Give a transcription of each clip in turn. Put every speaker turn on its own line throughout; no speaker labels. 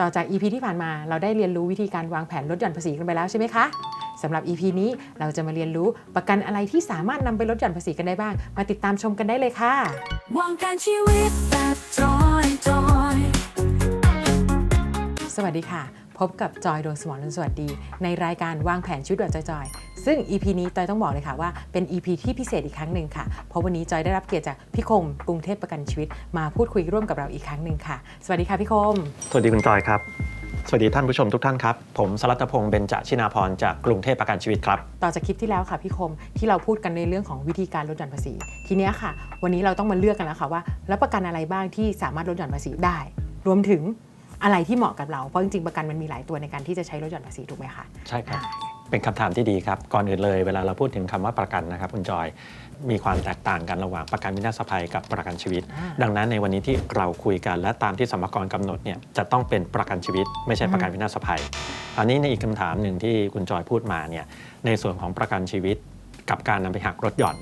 ต่อจาก EP ที่ผ่านมาเราได้เรียนรู้วิธีการวางแผนลดหย่อนภาษีกันไปแล้วใช่ไหมคะสำหรับ EP นี้เราจะมาเรียนรู้ประกันอะไรที่สามารถนำไปลดหย่อนภาษีกันได้บ้าง มาติดตามชมกันได้เลยค่ะ
วางการชีวิตแบบจอยจอย
สวัสดีค่ะ พบกับจอยดวงสมรนนท์สวัสดี ในรายการวางแผนชีวิตแบบจอยๆ ซึ่ง EP นี้จอยต้องบอกเลยค่ะว่าเป็น EP ที่พิเศษอีกครั้งหนึ่งค่ะ เพราะวันนี้จอยได้รับเกียรติจากพี่คมกรุงเทพประกันชีวิต มาพูดคุยร่วมกับเราอีกครั้งหนึ่งค่ะ สวัสดีค่ะพี่คม
สวัสดีคุณจอยครับ สวัสดีท่านผู้ชมทุกท่านครับ ผมสรัตพงษ์เบญจชินาพรจากกรุงเทพประกันชีวิตครับ
ต่อจากคลิปที่แล้วค่ะพี่คมที่เราพูดกันในเรื่องของวิธีการลดหย่อนภาษี ทีเนี้ยค่ะ วันนี้เราต้องมาเลือกกันแล้วค่ะว่า แล้วประกันอะไรบ้างที่สามารถลดหย่อนภาษีได้ รวมถึง อะไรที่เหมาะกับเรา เพราะจริงๆประกันมันมีหลายตัวในการที่จะใช้ลดหย่อนภาษีถูกไหมคะ
ใช่ครับ เป็นคำถามที่ดีครับ ก่อนอื่นเลยเวลาเราพูดถึงคำว่าประกันนะครับคุณจอยมีความแตกต่างกันระหว่างประกันวินาศภัยกับประกันชีวิต
อ่า
ดังนั้นในวันนี้ที่เราคุยกันและตามที่สมรกรกำหนดเนี่ยจะต้องเป็นประกันชีวิต ไม่ใช่ประกันวินาศภัยอันนี้ในอีกคำถามหนึ่งที่คุณจอยพูดมาเนี่ยในส่วนของประกันชีวิต กับการนำไปหักลดหย่อน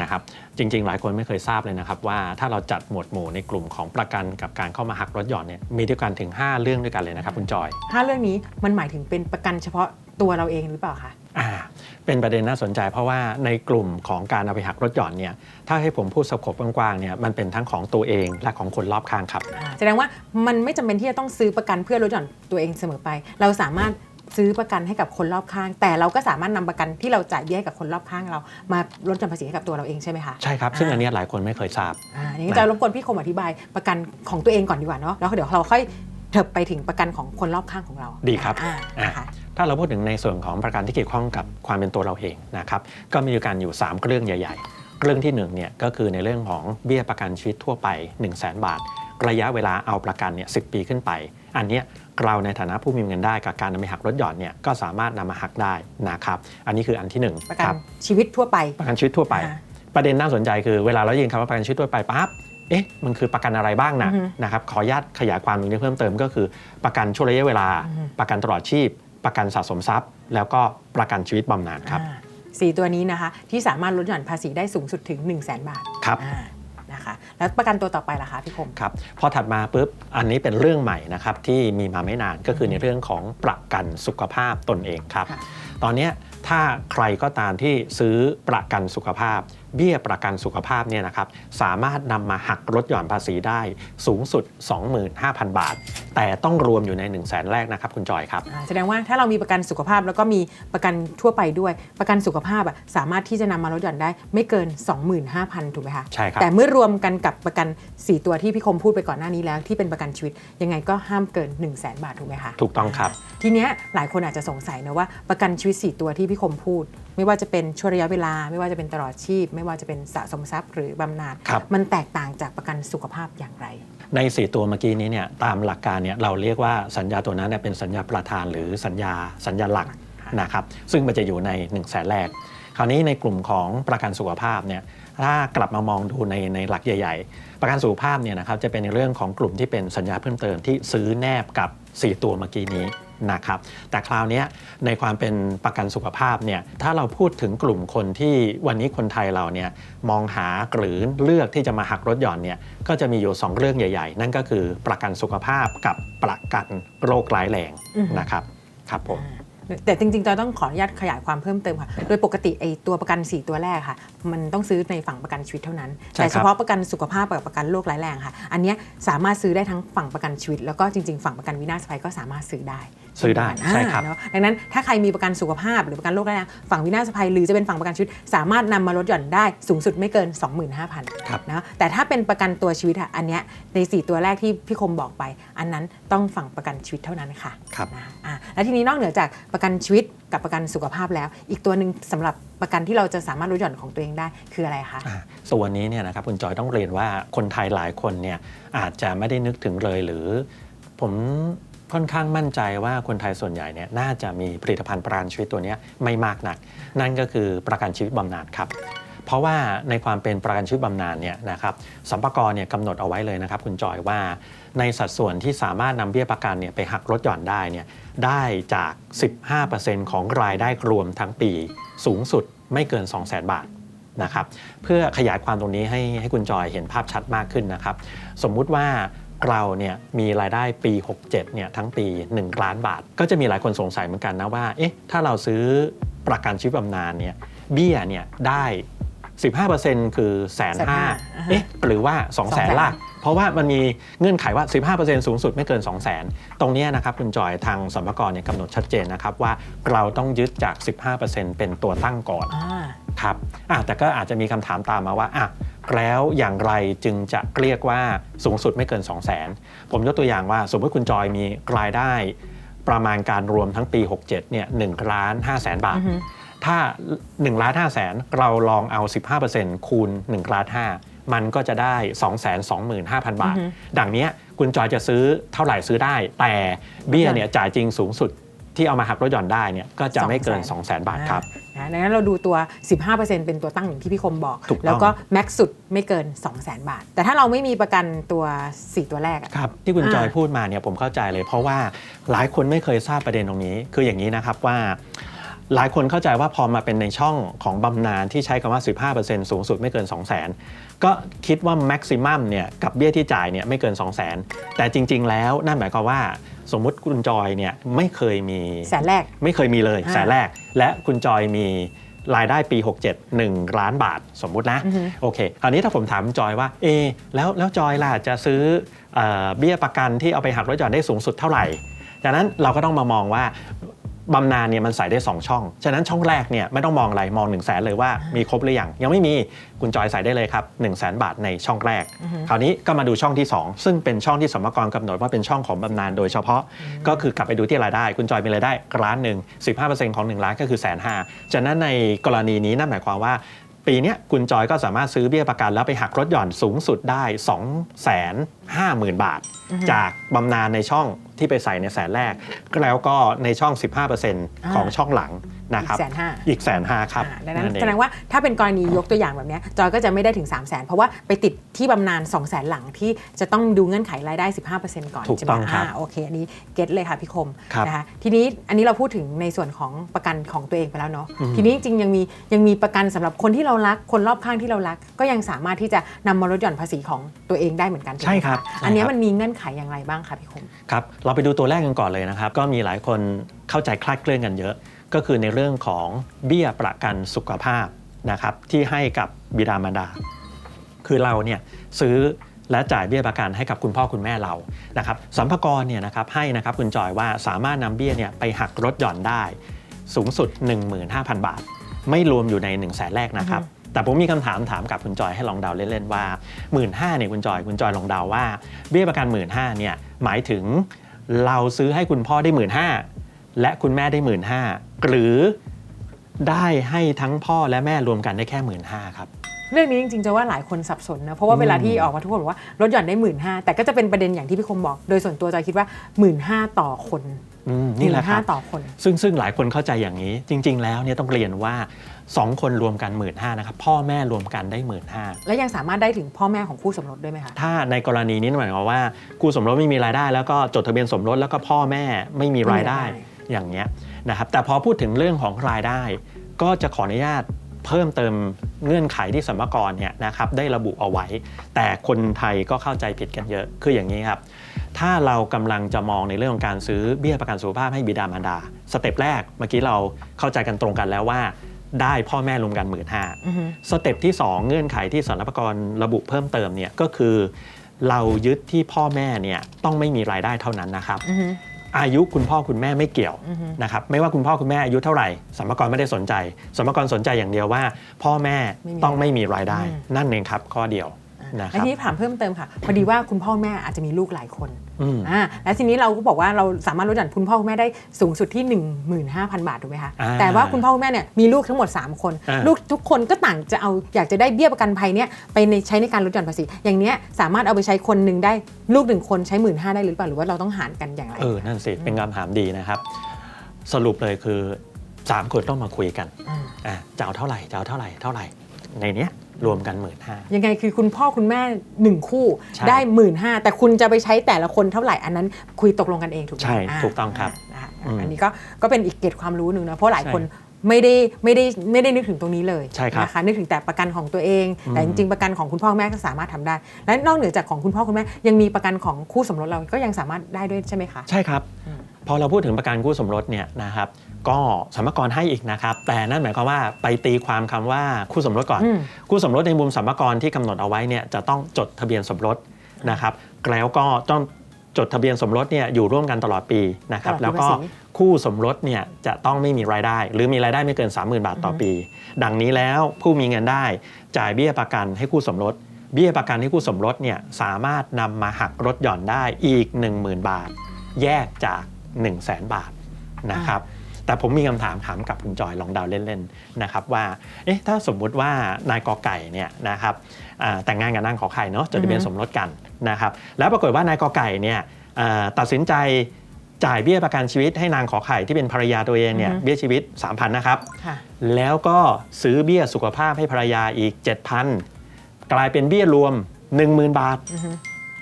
นะครับจริง ๆ หลายคนไม่เคยทราบเลยนะครับว่าถ้าเราจัดหมวดหมู่ในกลุ่มของประกันกับการเข้ามาหักลดหย่อนเนี่ยมีด้วยกันถึง 5 เรื่องด้วยกันเลยนะครับคุณจอย
ถ้าเรื่องนี้มันหมายถึงเป็นประกันเฉพาะตัวเราเองหรือเปล่าคะ
อ่าเป็นประเด็นน่าสนใจเพราะว่าในกลุ่มของการเอาไปหักลดหย่อนเนี่ยถ้าให้ผมพูดสกบกว้างๆเนี่ยมันเป็นทั้งของตัวเองและของคนรอบข้างครับ
อ่าแสดงว่ามันไม่จำเป็นที่จะต้องซื้อประกันเพื่อลดหย่อนตัวเองเสมอไป เราสามารถ ซื้อประกันให้กับคนรอบข้าง แต่เราก็สามารถนำประกันที่เราจ่ายเบี้ยให้กับคนรอบข้างเรา มาลดหย่อนภาษีให้กับตัวเราเองใช่ไหมคะ
ใช่ครับซึ่งอันเนี้ยหลายคนไม่เคยทราบ
อ่าอย่างนี้จะรบกวนพี่คมอธิบายประกันของตัวเองก่อนดีกว่าเนาะแล้วเดี๋ยวเราค่อยเถิบไปถึงประกันของคนรอบข้างของเรา
ดีครับ
อ่า
อะ
นะคะ
ถ้าเราพูดถึงในส่วนของประกันที่เกี่ยวข้องกับความเป็นตัวเราเองนะครับก็มีอยู่กันอยู่ 3 เรื่องใหญ่ๆ เรื่องที่1เนี่ยก็คือในเรื่องของเบี้ยประกันชีวิตทั่วไป 1 0 0 0 0แบาท ระยะเวลาเอาประกันเนี่ยสิปีขึ้นไป อันเนี้ย เราในฐานะผู้มีเงินได้กับการนำไปหักลดหย่อนเนี่ยก็สามารถนำมาหักได้นะครับอันนี้คืออันที่หนึ่ง
ประกัน
ครับ
ชีวิตทั่วไป
ประกันชีวิตทั่วไป
อ่า
ประเด็นน่าสนใจคือเวลาเราได้ยินคำว่าประกันชีวิตทั่วไปปั๊บเอ๊ะมันคือประกันอะไรบ้างนะ
อือฮึ
นะครับขออนุญาตขยายความตรงนี้เพิ่มเติมก็คือ ประกันช่วงระยะเวลา
อือฮึ
ประกันตลอดชีพ ประกันสะสมทรัพย์ แล้วก็ประกันชีวิตบำนาญครับ
อ่าสี่ตัวนี้นะคะ ที่สามารถลดหย่อนภาษีได้สูงสุดถึง 1 0 0 0 0แบาท
ครับ
อ่านะคะ แล้วประกันตัวต่อไปล่ะคะพี่คม
ครับพอถัดมาปุ๊บอันนี้เป็นเรื่องใหม่นะครับที่มีมาไม่นานก็คือในเรื่องของประกันสุขภาพตนเองครับ
ค่ะ
ตอนเนี้ยถ้าใครก็ตามที่ซื้อประกันสุขภาพ เบี้ยประกันสุขภาพเนี่ยนะครับสามารถนำมาหักลดหย่อนภาษีได้สูงสุด 25,000 บาท แต่ต้องรวมอยู่ใน1 0 0 0 0แสนแรกนะครับคุณจอยครับ
อ่าแสดงว่าถ้าเรามีประกันสุขภาพแล้วก็มีประกันทั่วไปด้วย ประกันสุขภาพอะสามารถที่จะนำมาลดหย่อนได้ไม่เกิน 25,000 ถูกไหมคะ
ใช่ครับ
แต่เมื่อรวมกันกับประกัน 4 ตัวที่พี่คมพูดไปก่อนหน้านี้แล้วที่เป็นประกันชีวิตยังไงก็ห้ามเกิน 1 0 0 0 0แบาทถูกไหมคะ
ถูกต้องครับ
ทีเนี้ยหลายคนอาจจะสงสัยนะว่าประกันชีวิต 4 ตัวที่พี่คมพูดไม่ว่าจะเป็นช่วงระยะเวลา ไม่ว่าจะเป็นตลอดชีพ ไม่ว่าจะเป็นสะสมทรัพย์ หรือบำนาญ
ครับ
มันแตกต่างจากประกันสุขภาพอย่างไร
ใน 4 ตัวเมื่อกี้นี้เนี่ยตามหลักการเนี่ยเราเรียกว่าสัญญาตัวนั้นเนี่ยเป็นสัญญาประธานหรือสัญญาสัญญาหลักนะครับซึ่งมันจะอยู่ใน1นึ่งแสนแรก คราวนี้ในกลุ่มของประกันสุขภาพเนี่ยถ้ากลับมามองดูในในหลักใหญ่ ๆ ประกันสุขภาพเนี่ยนะครับจะเป็นในเรื่องของกลุ่มที่เป็นสัญญาเพิ่มเติมที่ซื้อแนบกับ 4 ตัวเมื่อกี้นี้ นะครับแต่คราวเนี้ยในความเป็นประกันสุขภาพเนี่ยถ้าเราพูดถึงกลุ่มคนที่วันนี้คนไทยเราเนี่ยมองหาหรือเลือกที่จะมาหักลดหย่อนเนี่ยก็จะมีอยู่ 2 เรื่องใหญ่ ๆ นั่นก็คือประกันสุขภาพกับประกันโรคร้ายแรง
อือฮึ
นะครับครับผม
แต่จริงๆจะต้องขออนุญาตขยายความเพิ่มเติมค่ะ โดยปกติไอ้ตัวประกัน 4 ตัวแรกค่ะ มันต้องซื้อในฝั่งประกันชีวิตเท่านั้น
ใช่
แต่
ครับ
เฉพาะประกันสุขภาพกับประกันโรคร้ายแรงค่ะ อันเนี้ยสามารถซื้อได้ทั้งฝั่งประกันชีวิต แล้วก็จริงๆ ฝั่งประกันวินาศภัยก็สามารถซื้อได้
ซื้อได้
อ่า
ใช่ครับ
เนอะดังนั้นถ้าใครมีประกันสุขภาพหรือประกันโรคร้ายแรงฝั่งวินาศภัยหรือจะเป็นฝั่งประกันชีวิต สามารถนำมาลดหย่อนได้สูงสุดไม่เกิน 25,000
ครับ
นะแต่ถ้าเป็นประกันตัวชีวิตอะอันเนี้ยใน 4 ตัวแรกที่พี่คมบอกไป อันนั้นต้องฝั่งประกันชีวิตเท่านั้นค่ะ
ครับ
นะอะแล้วทีนี้นอกเหนือจากประกันชีวิตกับประกันสุขภาพแล้ว อีกตัวหนึ่งสำหรับประกันที่เราจะสามารถลดหย่อนของตัวเองได้คืออะไรคะ
อ่าส่วนนี้เนี่ยนะครับคุณจอยต้องเรียนว่าคนไทยหลายคนเนี่ยอาจจะไม่ได้นึกถึงเลยหรือ ผมค่อนข้างมั่นใจว่าคนไทยส่วนใหญ่เนี่ยน่าจะมีผลิตภัณฑ์ประกันชีวิตตัวนี้ไม่มากนัก นั่นก็คือประกันชีวิตบำนาญครับเพราะว่าในความเป็นประกันชีวิตบำนาญเนี่ยนะครับสัมภารเนี่ยกำหนดเอาไว้เลยนะครับ คุณจอยว่า ในสัดส่วนที่สามารถนำเบี้ยประกันเนี่ยไปหักลดหย่อนได้เนี่ยได้จาก 15%ของรายได้รวมทั้งปี สูงสุดไม่เกิน 200,000 บาทนะครับเพื่อขยายความตรงนี้ให้ให้คุณจอยเห็นภาพชัดมากขึ้นนะครับ สมมุติว่าเราเนี่ยมีรายได้ปี 67เนี่ยทั้งปี 1 ล้านบาท ก็จะมีหลายคนสงสัยเหมือนกันนะว่าเอ๊ะถ้าเราซื้อประกันชีวิตบำนาญเนี่ยเบี้ยเนี่ยได้ 15%คือแสนห้า
150,000
เอ๊ะหรือว่า 2 0 0แสนล่ะ เพราะว่ามันมีเงื่อนไขว่า 15%สูงสุดไม่เกิน 2 0 0แสนตรงเนี้ยนะครับคุณจอยทางสมรกรเนี่ยกำหนดชัดเจนนะครับว่าเราต้องยึดจาก 15%เป็นตัวตั้งก่อน
อ่า
ครับอะแต่ก็อาจจะมีคำถามตามมาว่าอะแล้วอย่างไรจึงจะเรียกว่าสูงสุดไม่เกิน 2 0 0 0 0 0ผมยกตัวอย่างว่าสมมติคุณจอยมีรายได้ ประมาณการรวมทั้งปี 67เนี่ย1ล้าน5แสนบาท
อือฮึ
ถ้า1ล้าน5แสนเราลองเอา 15%คูณ1ล้าน5 มันก็จะได้ 2 2 5 0 0 0 บาท
อือฮึ
ดังเนี้ยคุณจอยจะซื้อเท่าไหร่ซื้อได้ แต่เบี้ยเนี่ยจ่ายจริงสูงสุดที่เอามาหักลดหย่อนได้เนี่ยก็จะไม่เกิน 2 0 0 0 0 0 บาทครับ
อ่านะดังนั้นเราดูตัว 15%เป็นตัวตั้งอย่างที่พี่คมบอก
ถูกต้อง
แล้วก็แม็กซ์สุดไม่เกิน 2 0 0 0 0 0 บาท แต่ถ้าเราไม่มีประกันตัว 4 ตัวแรกอะ
ครับที่คุณ
อ่า
จอยพูดมาเนี่ยผมเข้าใจเลย เพราะว่าหลายคนไม่เคยทราบประเด็นตรงนี้ คืออย่างนี้นะครับว่า หลายคนเข้าใจว่าพอมาเป็นในช่องของบำนาญที่ใช้คำว่า 15%สูงสุดไม่เกิน 2 0 0 0 0 0 ก็คิดว่าแม็กซิมัมเนี่ยกับเบี้ยที่จ่ายเนี่ยไม่เกิน 2 0 0 0 0 0 แต่จริง ๆ แล้วนั่นหมายความว่าสมมุติคุณจอยเนี่ยไม่เคยมี
แสนแรก
ไม่เคยมีเลย
อ่า
แสนแรก และคุณจอยมีรายได้ปี 67 1 ล้านบาทสมมุตินะ
อือฮึ
โอเคคราวนี้ถ้าผมถามจอยว่า เอะแล้วแล้วจอยล่ะจะซื้อเออเบี้ยประกันที่เอาไปหักลดหย่อนได้สูงสุดเท่าไหร่จากนั้นเราก็ต้องมามองว่า บำนาญเนี่ยมันใส่ได้ 2 ช่อง ฉะนั้นช่องแรกเนี่ยไม่ต้องมองอะไรมอง1 0 0 0 0แสนเลยว่ามีครบหรือยังยังไม่มีคุณจอยใส่ได้เลยครับ1 0 0 0 0แสนบาทในช่องแรก
อือฮึ
คราวนี้ก็มาดูช่องที่ 2 ซึ่งเป็นช่องที่สมกรกำหนดว่าเป็นช่องของบำนาญโดยเฉพาะ ก็คือกลับไปดูที่รายได้ คุณจอยมีรายได้ล้านหนึ่ง15%ของ 1 ล้านก็คือแสนห้าจากนั้นในกรณีนี้นั่นหมายความว่าปีเนี้ยคุณจอยก็สามารถซื้อเบี้ยประกันแล้วไปหักลดหย่อนสูงสุดได้2 5 0 0 0 0 บาท
อือฮึ
จากบำนาญในช่องที่ไปใส่ในแสนแรก แล้วก็ในช่อง 15%ของช่องหลังนะครับ
แสนห้า
อีกแสนห้าครับ
อ่าดังนั้น
เอง
แสดงว่าถ้าเป็นกรณียกตัวอย่างแบบเนี้ยจอยก็จะไม่ได้ถึง 3 0 0 0 0 0เพราะว่าไปติดที่บำนาญ2 0 0 0 0 0หลังที่จะต้องดูเงื่อนไขรายได้ 15%ก่อน
ถูก
ใช่ไหม
ต้องครับา
โอเค อันนี้เก็ตเลยค่ะพี่คม
ครับ
นะคะทีนี้อันนี้เราพูดถึงในส่วนของประกันของตัวเองไปแล้วเนาะ
อืม
ทีนี้จริงๆยังมียังมีประกันสำหรับคนที่เรารักคนรอบข้างที่เรารัก ก็ยังสามารถที่จะนำมาลดหย่อนภาษีของตัวเองได้เหมือนกันถูกไหม
ใช่ครับะใช่
อันเนี้ย
ครับ
มันมีเงื่อนไขอย่างไรบ้างคะพี่คม
ครับเราไปดูตัวแรกกันก่อนเลยนะครับ ก็มีหลายคนเข้าใจคลาดเคลื่อนกันเยอะ ก็คือในเรื่องของเบี้ยประกันสุขภาพนะครับที่ให้กับบิดามารดา คือเราเนี่ยซื้อและจ่ายเบี้ยประกันให้กับคุณพ่อคุณแม่เรานะครับสัมภากรเนี่ยนะครับให้นะครับคุณจอยว่าสามารถนำเบี้ยเนี่ยไปหักลดหย่อนได้ สูงสุด 15,000 บาท ไม่รวมอยู่ใน 1 0 0 0 0แสนแรกนะครับ แต่ผมมีคำถามถามกับคุณจอยให้ลองเดาเล่นๆว่า1 5ื่นเนี่ยคุณจอยคุณจอยลองเดาว่าเบี้ยประกัน 1 5ื่นเนี่ยหมายถึงเราซื้อให้คุณพ่อได้ 1 5ื่นและคุณแม่ได้ 1 5ื่นหรือได้ให้ทั้งพ่อและแม่รวมกันได้แค่ 1 5ื่นครับ
เรื่องนี้จริงๆจะว่าหลายคนสับสนนะ เพราะว่าเวลาที่ออกมาทุกคนบอกว่าลดหย่อนได้หมื่นห้าแต่ก็จะเป็นประเด็นอย่างที่พี่คมบอก โดยส่วนตัวจอยคิดว่าหมื่นห้าต่อคน
อืมนี่แหละค
ห้า
รับ
ต่อคน
ซึ่งซึ่งหลายคนเข้าใจอย่างนี้ จริง ๆ แล้วเนี่ยต้องเรียนว่า 2 คนรวมกัน 1 5ื่นนะครับพ่อแม่รวมกันได้ 1 5ื่น
และยังสามารถได้ถึงพ่อแม่ของคู่สมรสด้วยไหมคะ
ถ้าในกรณีนี้หมายความว่าคู่สมรสไม่มีรายได้ แล้วก็จดทะเบียนสมรสแล้วก็พ่อแม่ไม่มีรายได้
ไม่มีรายได้
อย่างเงี้ยนะครับแต่พอพูดถึงเรื่องของรายได้ ก็จะขออนุญาตเพิ่มเติมเงื่อนไขที่สมรกรเนี่ยนะครับได้ระบุเอาไว้ แต่คนไทยก็เข้าใจผิดกันเยอะคืออย่างนี้ครับ ถ้าเรากำลังจะมองในเรื่องของการซื้อเบี้ยประกันสุขภาพให้บิดามารดา สเต็ปแรกเมื่อกี้เราเข้าใจกันตรงกันแล้วว่า ได้พ่อแม่รวมกันหมื่นห้า
อือฮึ
สเต็ปที่ 2 เงื่อนไขที่สรรพากรระบุเพิ่มเติมเนี่ยก็คือ เรายึดที่พ่อแม่เนี่ยต้องไม่มีรายได้เท่านั้นนะครับ
อือฮึ
อายุคุณพ่อคุณแม่ไม่เกี่ยว
อือฮึ
นะครับไม่ว่าคุณพ่อคุณแม่อายุเท่าไหร่สรรพากรไม่ได้สนใจสรรพากรสนใจอย่างเดียวว่า พ่อแม่
ไม่มี
ต้องไม่มีรายได้
อืม
นั่นเองครับข้อเดียวนะค
และ
รับ
ทีนี้ถามเพิ่มเติมค่ะ พอดีว่าคุณพ่อแม่อาจจะมีลูกหลายคน
อืม
อ่าและทีนี้เราก็บอกว่าเราสามารถลดหย่อนคุณพ่อคุณแม่ได้สูงสุดที่ 15,000 บาทถูกไหมคะ
อ่า
แต่ว่าคุณพ่อคุณแม่เนี่ยมีลูกทั้งหมด 3 คน
อ่า
ลูกทุกคนก็ต่างจะเอาอยากจะได้เบี้ยประกันภัยเนี่ยไปในใช้ในการลดหย่อนภาษีอย่างเนี้ยสามารถเอาไปใช้คนหนึ่งได้ลูกหนึ่งคนใช้หมื่นห้าได้หรือเปล่าหรือว่าเราต้องหารกันอย่างไร
เออนั่นสิเป็นคำถามดีนะครับ สรุปเลยคือสามคนต้องมาคุยกัน
ม
อะจะเอาเท่าไหร่จะเอาเท่าไหร่เท่าไหร่ ในเนี้ยรวมกันหมื่นห้า
ยังไงคือคุณพ่อคุณแม่หนึ่งคู่
ใช่
ได้หมื่นห้าแต่คุณจะไปใช้แต่ละคนเท่าไหร่อันนั้นคุยตกลงกันเองถูกไหม
ใช่าถูกต้องครับ
นะคะ
อืม
อันนี้ก็ก็เป็นอีกเกร็ดความรู้หนึ่งนะเพราะหลายคน ไม่ได้ไม่ได้ไม่ได้นึกถึงตรงนี้เลย
ใช่ครับ
นะคะนึกถึงแต่ประกันของตัวเอง แต่
อื
จ
ม
ริงๆประกันของคุณพ่อคุณแม่ก็สามารถทำได้ และนอกเหนือจากของคุณพ่อคุณแม่ยังมีประกันของคู่สมรสเราก็ยังสามารถได้ด้วยใช่ไหมคะ
ใช่ครับ
อืม
พอเราพูดถึงประกันคู่สมรสเนี่ยนะครับก็สมรกรให้อีกนะครับ แต่นั่นหมายความว่าไปตีความคำว่าคู่สมรสก่อน
อืม
คู่สมรสในมุมสมรกรที่กำหนดเอาไว้เนี่ยจะต้องจดทะเบียนสมรสนะครับแล้วก็ต้อง จดทะเบียนสมรสเนี่ยอยู่ร่วมกันตลอดปีนะครับ
ตลอดปี
แล้วก็
ภาษี
คู่สมรสเนี่ยจะต้องไม่มีรายได้ หรือมีรายได้ไม่เกิน 30,000 บาทต่อปี ดังนี้แล้วผู้มีเงินได้จ่ายเบี้ยประกันให้คู่สมรส เบี้ยประกันให้คู่สมรสเนี่ยสามารถนำมาหักลดหย่อนได้อีก 10,000 บาท แยกจาก 1 0 0 0 0แบาทนะครับแต่ผมมีคำถามถามกับคุณจอยลองเดาเล่นๆนะครับว่าเอ๊ะถ้าสมมุติว่านายกอไก่เนี่ยนะครับอ่าแต่งงานกับนางขอไข่เนาะจดทะเบียน
อือฮึ
สมรสกัน นะครับแล้วปรากฏว่านายกอไก่เนี่ยอ่าตัดสินใจจ่ายเบี้ยประกันชีวิตให้นางขอไข่ที่เป็นภรรยาตัวเองเนี่ยเบี้ยชีวิต 3,000นะครับ
ค่ะ
แล้วก็ซื้อเบี้ยสุขภาพให้ภรรยาอีก 7,000 กลายเป็นเบี้ยรวม 10,000 บาท
อือฮึ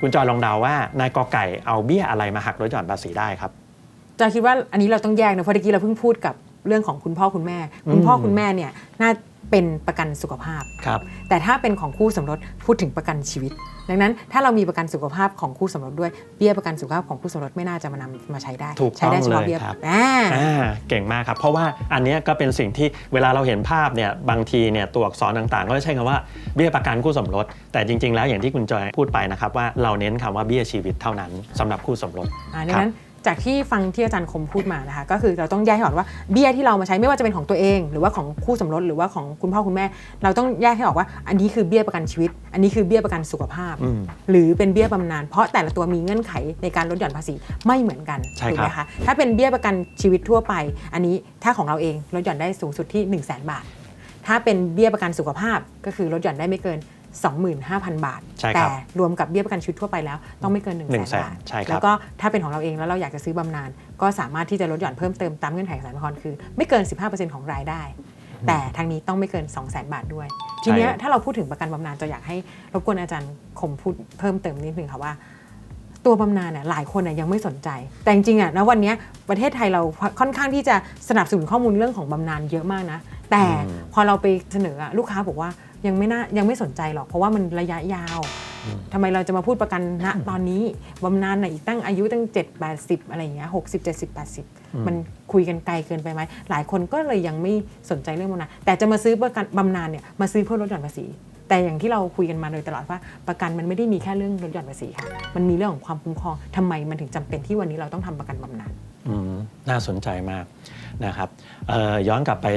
คุณจอยลองเดาว่านายกอไก่เอาเบี้ยอะไรมาหักลดหย่อนภาษีได้ครับ
จอยคิดว่าอันนี้เราต้องแยกนะเพราะเมื่อกี้เราเพิ่งพูดกับเรื่องของคุณพ่อคุณแม่ คุณพ่อคุณแม่เนี่ยน่า เป็นประกันสุขภาพ
ครับ
แต่ถ้าเป็นของคู่สมรสพูดถึงประกันชีวิต ดังนั้นถ้าเรามีประกันสุขภาพของคู่สมรสด้วยเบี้ยประกันสุขภาพของคู่สมรสไม่น่าจะมานำมาใช้ได้
ถูก
ใช้ได้
ต้อง
เฉพาะ
เลย
เบี้ย
ครับ
อ่า
อ่าเก่งมากครับ เพราะว่าอันเนี้ยก็เป็นสิ่งที่เวลาเราเห็นภาพเนี่ยบางทีเนี่ยตัวอักษรต่างๆ ก็จะใช้คำว่าเบี้ยประกันคู่สมรส แต่จริงๆ แล้วอย่างที่คุณจอยพูดไปนะครับว่าเราเน้นคำว่าเบี้ยชีวิตเท่านั้นสำหรับคู่สมรส
อ่าดังนั้น จากที่ฟังที่อาจารย์คมพูดมานะคะก็คือเราต้องแยกให้ออกว่าเบี้ยที่เรามาใช้ไม่ว่าจะเป็นของตัวเอง หรือว่าของคู่สมรสหรือว่าของคุณพ่อคุณแม่ เราต้องแยกให้ออกว่า อันนี้คือเบี้ยประกันชีวิต อันนี้คือเบี้ยประกันสุขภาพ
อืม
หรือเป็นเบี้ยบำนาญเพราะแต่ละตัวมีเงื่อนไขในการลดหย่อนภาษีไม่เหมือนกัน
ใช่
ถูก
ครับ
ไหมคะถ้าเป็นเบี้ยประกันชีวิตทั่วไป อันนี้ถ้าของเราเองลดหย่อนได้สูงสุดที่ 1 0 0 0 0แบาท ถ้าเป็นเบี้ยประกันสุขภาพก็คือลดหย่อนได้ไม่เกิน 25,000 บาท
ใช่ค
แต่
รับ
รวมกับเบี้ยประกันชีวิตทั่วไปแล้วต้องไม่เกิน1 0 0 0 0
100,000
บาท
ใช่ครับ
แล้วก็ถ้าเป็นของเราเองแล้วเราอยากจะซื้อบำนาญก็สามารถที่จะลดหย่อนเพิ่มเติมตามเงื่อนไขของสารพรคือ ไม่เกิน 15%ของรายได้ แต่ทางนี้ต้องไม่เกิน 2 0 0 0 0 0 บาทด้วย ทีเนี้ยถ้าเราพูดถึงประกันบำนาญจะอยากให้รบกวนอาจารย์คมพูดเพิ่มเติมนิดนึงค่ะว่า ตัวบำนาญเนี่ยหลายคนน่ยยังไม่สนใจ แต่จริงๆอะณวันเนี้ยประเทศไทยเราค่อนข้างที่จะสนับสนุนข้อมูลเรื่องของบำนาญเยอะมากนะ แต่
อืม
พอเราไปเสนออะลูกค้าบอกว่า ยังไม่น่ายังไม่สนใจหรอก เพราะว่ามันระยะยาว
อืม
ทำไมเราจะมาพูดประกันณตอนนี้บำนาญน่ะอีกตั้งอายุตั้ง 7 80 อะไรอย่างเงี้ย60 70 80มันคุยกันไกลเกินไปไหมหลายคนก็เลยยังไม่สนใจเรื่องบำนาญแต่จะมาซื้อประกันบำนาญเนี่ยมาซื้อเพื่อลดหย่อนภาษีแต่อย่างที่เราคุยกันมาโดยตลอดว่าประกันมันไม่ได้มีแค่เรื่องลดหย่อนภาษีค่ะ มันมีเรื่องของความคุ้มครองทำไมมันถึงจำเป็นที่วันนี้เราต้องทำประกันบำนาญ
อืม น่าสนใจมากนะครับเอ่อย้อนกลับไป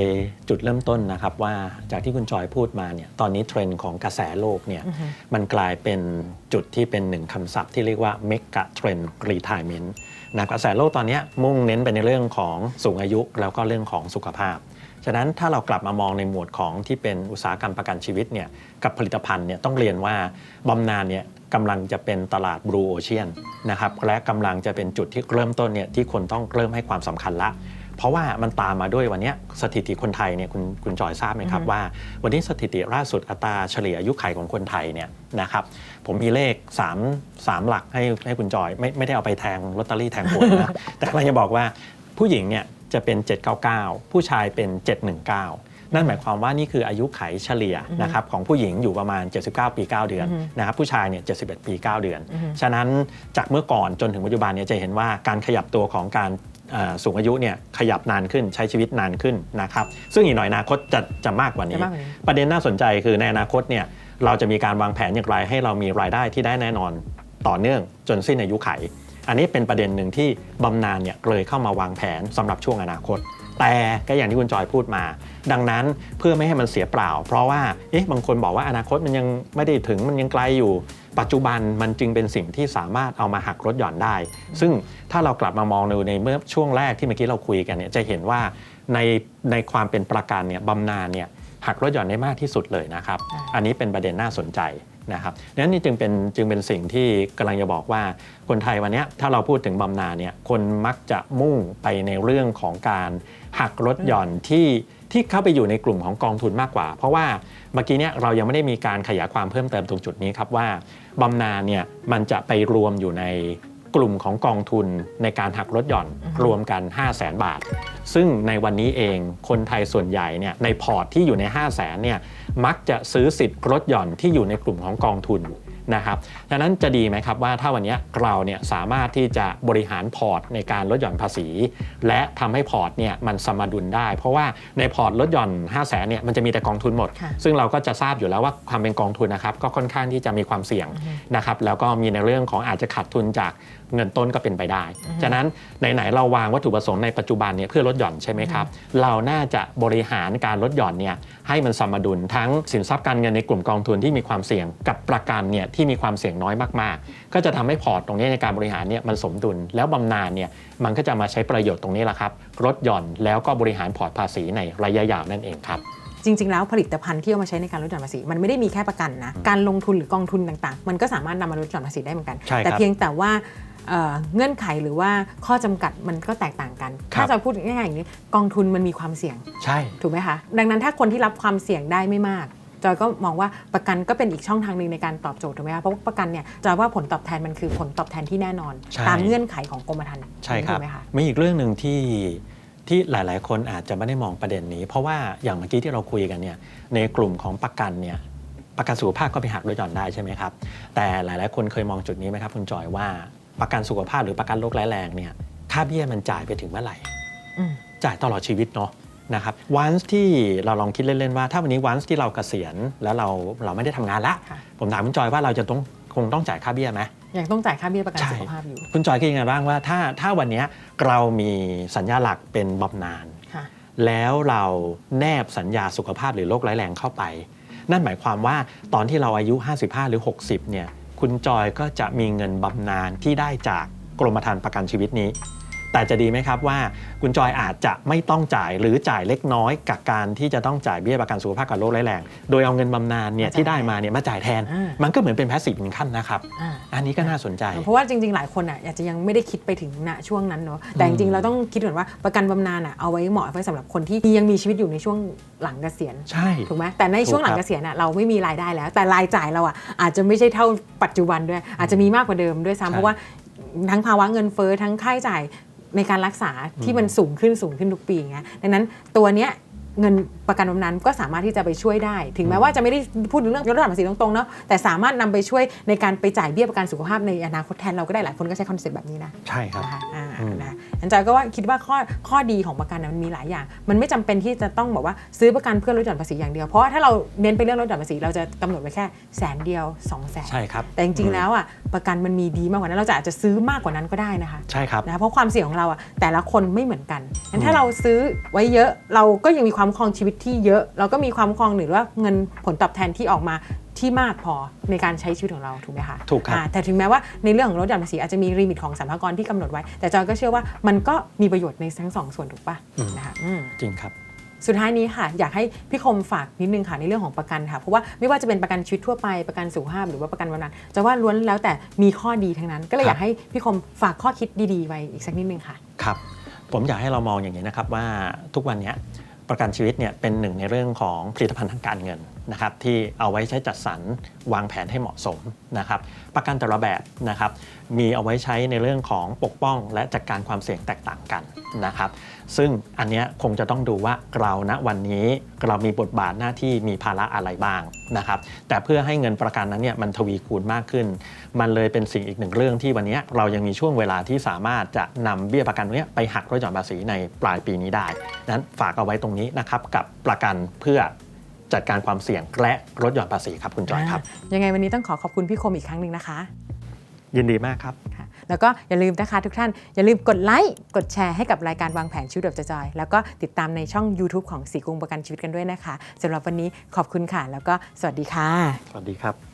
จุดเริ่มต้นนะครับว่าจากที่คุณจอยพูดมาเนี่ยตอนนี้เทรนด์ของกระแสโลกเนี่ย
อือฮึ
มันกลายเป็นจุดที่เป็นหนึ่งคำศัพท์ที่เรียกว่า mega trend retirement นะกระแสโลกตอนเนี้ยมุ่งเน้นไปในเรื่องของสูงอายุแล้วก็เรื่องของสุขภาพ ฉะนั้นถ้าเรากลับมามองในหมวดของที่เป็นอุตสาหกรรมประกันชีวิตเนี่ยกับผลิตภัณฑ์เนี่ยต้องเรียนว่าบำนาญเนี่ย กำลังจะเป็นตลาดบลูโอเชียนนะครับและกำลังจะเป็นจุดที่เริ่มต้นเนี่ยที่คนต้องเริ่มให้ความสำคัญละ เพราะว่ามันตามมาด้วยวันเนี้ยสถิติคนไทยเนี่ยคุณคุณจอยทราบไหมครับ
อือฮึ
ว่า วันนี้สถิติล่าสุดอัตราเฉลี่ยอายุขัยของคนไทยเนี่ยนะครับผมมีเลข 3 3 หลักให้ให้คุณจอยไม่ไม่ได้เอาไปแทงลอตเตอรี่แทงหวยนะแต่กำลังจะบอกว่าผู้หญิงเนี่ยจะเป็น 799 ผู้ชายเป็น 719 นั่นหมายความว่านี่คืออายุไขเฉลี่ยนะครับของผู้หญิงอยู่ประมาณ 79 ปี 9 เดือน
อือฮึ
นะครับผู้ชายเนี่ย71 ปี 9 เดือน
อือฮึ
ฉะนั้นจากเมื่อก่อนจนถึงปัจจุบันเนี่ยจะเห็นว่าการขยับตัวของการเอ่อสูงอายุเนี่ยขยับนานขึ้นใช้ชีวิตนานขึ้นนะครับซึ่งอีกหน่อยอนาคตจะจะมากกว่านี้
จะมากกว่านี้
ประเด็นน่าสนใจคือในอนาคตเนี่ยเราจะมีการวางแผนอย่างไรให้เรามีรายได้ที่ได้แน่นอนต่อเนื่องจนสิ้นอายุไข อันนี้เป็นประเด็นหนึ่งที่บำนาญเนี่ยเลยเข้ามาวางแผนสำหรับช่วงอนาคต แต่ก็อย่างที่คุณจอยพูดมา ดังนั้นเพื่อไม่ให้มันเสียเปล่า เพราะว่าเอ๊ะบางคนบอกว่าอนาคตมันยังไม่ได้ถึงมันยังไกลอยู่ ปัจจุบันมันจึงเป็นสิ่งที่สามารถเอามาหักลดหย่อนได้ ซึ่งถ้าเรากลับมามองดูในเมื่อช่วงแรกที่เมื่อกี้เราคุยกันเนี่ยจะเห็นว่าในในความเป็นประกันเนี่ยบำนาญเนี่ยหักลดหย่อนได้มากที่สุดเลยนะครับ
อ่า
อันนี้เป็นประเด็นน่าสนใจ นะครับดังนั้นนี่จึงเป็นจึงเป็นสิ่งที่กำลังจะบอกว่าคนไทยวันนี้ถ้าเราพูดถึงบำนาเนี่ยคนมักจะมุ่งไปในเรื่องของการหักลดหย่อนที่ที่เข้าไปอยู่ในกลุ่มของกองทุนมากกว่า เพราะว่าเมื่อกี้เนี่ยเรายังไม่ได้มีการขยายความเพิ่มเติมตรงจุดนี้ครับว่าบำนาเนี่ยมันจะไปรวมอยู่ในกลุ่มของกองทุนในการหักลดหย่อนรวมกัน 5 0 0แสนบาท ซึ่งในวันนี้เองคนไทยส่วนใหญ่เนี่ยในพอร์ตที่อยู่ใน 5 0 0แสนเนี่ย มักจะซื้อสิทธิ์ลดหย่อนที่อยู่ในกลุ่มของกองทุนนะครับดังนั้นจะดีไหมครับว่าถ้าวันนี้เราเนี่ยสามารถที่จะบริหารพอร์ตในการลดหย่อนภาษี และทำให้พอร์ตเนี่ยมันสมดุลได้ เพราะว่าในพอร์ตลดหย่อน 5 0 0แสนเนี่ยมันจะมีแต่กองทุนหมด ซึ่งเราก็จะทราบอยู่แล้วว่าความเป็นกองทุนนะครับก็ค่อนข้างที่จะมีความเสี่ยงนะครับแล้วก็มีในเรื่องของอาจจะขาดทุนจาก เงินต้นก็เป็นไปได้ ฉะนั้นไหนๆเราวางวัตถุประสงค์ในปัจจุบันเนี่ยเพื่อลดหย่อนใช่ไหมครับ เราน่าจะบริหารการลดหย่อนเนี่ยให้มันสมดุลทั้งสินทรัพย์การเงินในกลุ่มกองทุนที่มีความเสี่ยงกับประกันเนี่ยที่มีความเสี่ยงน้อยมากๆ ก็จะทำให้พอร์ตตรงนี้ในการบริหารเนี่ยมันสมดุล แล้วบำนาญเนี่ยมันก็จะมาใช้ประโยชน์ตรงนี้แหละครับลดหย่อนแล้วก็บริหารพอร์ตภาษีในระยะยาวนั่นเองครับ
จริง ๆ แล้วผลิตภัณฑ์ที่เอามาใช้ในการลดหย่อนภาษีมันไม่ได้มีแค่ประกันนะ การลงทุนหรือกองทุนต่างๆ มันก็สามารถนำมาลดหย่อนภาษีได้เหมือนกัน
ใช่ครับ
แต่เพียงแต่ว่า เอ่อเงื่อนไขหรือว่าข้อจำกัดมันก็แตกต่างกัน
ครับ
ถ้าจะพูดง่ายๆอย่างนี้กองทุนมันมีความเสี่ยง
ใช่
ถูกไหมคะ ดังนั้นถ้าคนที่รับความเสี่ยงได้ไม่มากจอยก็มองว่าประกันก็เป็นอีกช่องทางหนึ่งในการตอบโจทย์ถูกไหมคะเพราะว่าประกันเนี่ยจอยว่าผลตอบแทนมันคือผลตอบแทนที่แน่นอน
ใช่
ตามเงื่อนไขของกรมธรรม์
ใช่ครั
ถู
บ
กไหมคะ
มีอีกเรื่องหนึ่งที่ที่หลาย ๆ คนอาจจะไม่ได้มองประเด็นนี้ เพราะว่าอย่างเมื่อกี้ที่เราคุยกันเนี่ยในกลุ่มของประกันเนี่ยประกันสุขภาพก็ไปหักลดหย่อนได้ใช่ไหมครับแต่หลาย ๆ คนเคยมองจุดนี้ไหมครับคุณจอยว่า ประกันสุขภาพหรือประกันโรคร้ายแรงเนี่ยค่าเบี้ยมันจ่ายไปถึงเมื่อไหร่
อืม
จ่ายตลอดชีวิตเนาะนะครับวันที่เราลองคิดเล่น ๆ ว่า ถ้าวันนี้วันที่เราเกษียณแล้วเราเราไม่ได้ทำงานละ
ค่ะ
ผมถามคุณจอยว่าเราจะต้องคงต้องจ่ายค่าเบี้ยไหม
ยังต้องจ่ายค่าเบี้ยประกัน
ใช่
สุขภาพอยู่
คุณจอยคิดยังไงบ้างว่าถ้าถ้าวันเนี้ยเรามีสัญญาหลักเป็นบำนาญ
ค่ะ
แล้วเราแนบสัญญาสุขภาพหรือโรคร้ายแรงเข้าไป นั่นหมายความว่าตอนที่เราอายุ 55 หรือ 60เนี่ย คุณจอยก็จะมีเงินบำนาญที่ได้จากกรมธรรม์ประกันชีวิตนี้ แต่จะดีไหมครับว่าคุณจอยอาจจะไม่ต้องจ่ายหรือจ่ายเล็กน้อยกับการที่จะต้องจ่ายเบี้ยประกันสุขภาพกับโรคร้ายแรง โดยเอาเงินบำนาญเนี่ย
มาจ่าย
ที่ได้มาเนี่ยมาจ่ายแทน
อ่า
มันก็เหมือนเป็นแพสซีฟอินคัมนะครับ
อ่า
อันนี้ก็น่าสนใจ
เพราะว่าจริงๆ หลายคนอะอาจจะยังไม่ได้คิดไปถึงณช่วงนั้นเนาะแต่จริงๆเราต้องคิดก่อนว่าประกันบำนาญอะเอาไว้เหมาะไว้สำหรับคนที่ยังมีชีวิตอยู่ในช่วงหลังเกษียณ
ใช่
ถูกไหมแต่ในช่วงหลัง
ถูกค
เก
รับ
ษียณอะเราไม่มีรายได้แล้ว แต่รายจ่ายเราอะอาจจะไม่ใช่เท่าปัจจุบันด้วย อาจจะมีมากกว่าเดิมด้วย
ใช่
ซ้ำเพราะว่าทั้งภาวะเงินเฟ้อทั้งค่าใช้จ่าย ในการรักษาที่มันสูงขึ้นสูงขึ้นทุกปีอย่างเงี้ยดังนั้นตัวเนี้ย เงินประกันบำนาญก็สามารถที่จะไปช่วยได้ ถึงแม้ว่าจะไม่ได้พูดถึงเรื่องลดหย่อนภาษีตรงๆเนาะแต่สามารถนำไปช่วยในการไปจ่ายเบี้ยประกันสุขภาพในอนาคตแทนเราก็ได้หลายคนก็ใช้คอนเซ็ปต์แบบนี้นะ
ใช่ครับ
นะคะอ่า
อืม
นะอันจอยก็ว่าคิดว่าข้อข้อดีของประกันนะมันมีหลายอย่าง มันไม่จำเป็นที่จะต้องบอกว่าซื้อประกันเพื่อลดหย่อนภาษีอย่างเดียวเพราะว่าถ้าเราเน้นไปเรื่องลดหย่อนภาษีเราจะกำหนดไว้แค่แสนเดียว2องแสน
ใช่ครับ
แต่จริงๆแล้วอะประกันมันมีดีมากกว่านั้นเราจะอาจจะซื้อมากกว่านั้นก็ได้นะคะ
ใช่ครับ
นะเพราะความเสี่ยงของเราอะแต่ละคนไม่เหมือนกันงั้นถ้าเราซื้อไว้เยอะเราก็ยังมีความครองชีวิตที่เยอะ เราก็มีความครองหรือว่าเงินผลตอบแทนที่ออกมาที่มากพอในการใช้ชีวิตของเราถูกไหมคะ
ถูกครับ
อ่าแต่ถึงแม้ว่าในเรื่องของลดหย่อนภาษีอาจจะมีลิมิตของสรรพากรที่กำหนดไว้ แต่จอยก็เชื่อว่ามันก็มีประโยชน์ในทั้งสองส่วนถูกปะนะคะอืม
จริงครับ
สุดท้ายนี้ค่ะ อยากให้พี่คมฝากนิดนึงค่ะในเรื่องของประกันค่ะ เพราะว่าไม่ว่าจะเป็นประกันชีวิตทั่วไปประกันสุขภาพหรือว่าประกันบำนาญจะว่าล้วนแล้วแต่มีข้อดีทั้งนั้น ก็เลย
ครับ
อยากให้พี่คมฝากข้อคิดดีๆไว้อีกสักนิดนึงค่ะ
ครับผมอยากให้เรามองอย่างนี้นะครับว่าทุกวันเนี้ย ประกันชีวิตเนี่ยเป็นหนึ่งในเรื่องของผลิตภัณฑ์ทางการเงินนะครับที่เอาไว้ใช้จัดสรรวางแผนให้เหมาะสมนะครับประกันแต่ละแบบนะครับมีเอาไว้ใช้ในเรื่องของปกป้อง และจัดการความเสี่ยงแตกต่างกันนะครับ ซึ่งอันเนี้ยคงจะต้องดูว่าเราณวันนี้เรามีบทบาทหน้าที่มีภาระอะไรบ้างนะครับแต่เพื่อให้เงินประกันนั้นเนี่ยมันทวีคูณมากขึ้น มันเลยเป็นสิ่งอีกหนึ่งเรื่องที่วันเนี้ยเรายังมีช่วงเวลาที่สามารถจะนำเบี้ยประกันตรงเนี้ยไปหักลดหย่อนภาษีในปลายปีนี้ได้นั้นฝากเอาไว้ตรงนี้นะครับกับประกันเพื่อจัดการความเสี่ยงและลดหย่อนภาษีครับคุณจอยครับ
ยังไงวันนี้ต้องขอขอบคุณพี่คมอีกครั้งหนึ่งนะคะ
ยินดีมากครับ
ค่ะ แล้วก็อย่าลืมนะคะทุกท่าน อย่าลืมกดไลค์กดแชร์ให้กับรายการวางแผนชีวิตแบบจอยๆแล้วก็ติดตามในช่อง YouTube ของสีกรุงประกันชีวิตกันด้วยนะคะสำหรับวันนี้ขอบคุณค่ะ แล้วก็สวัสดีค่ะ
สวัสดีครับ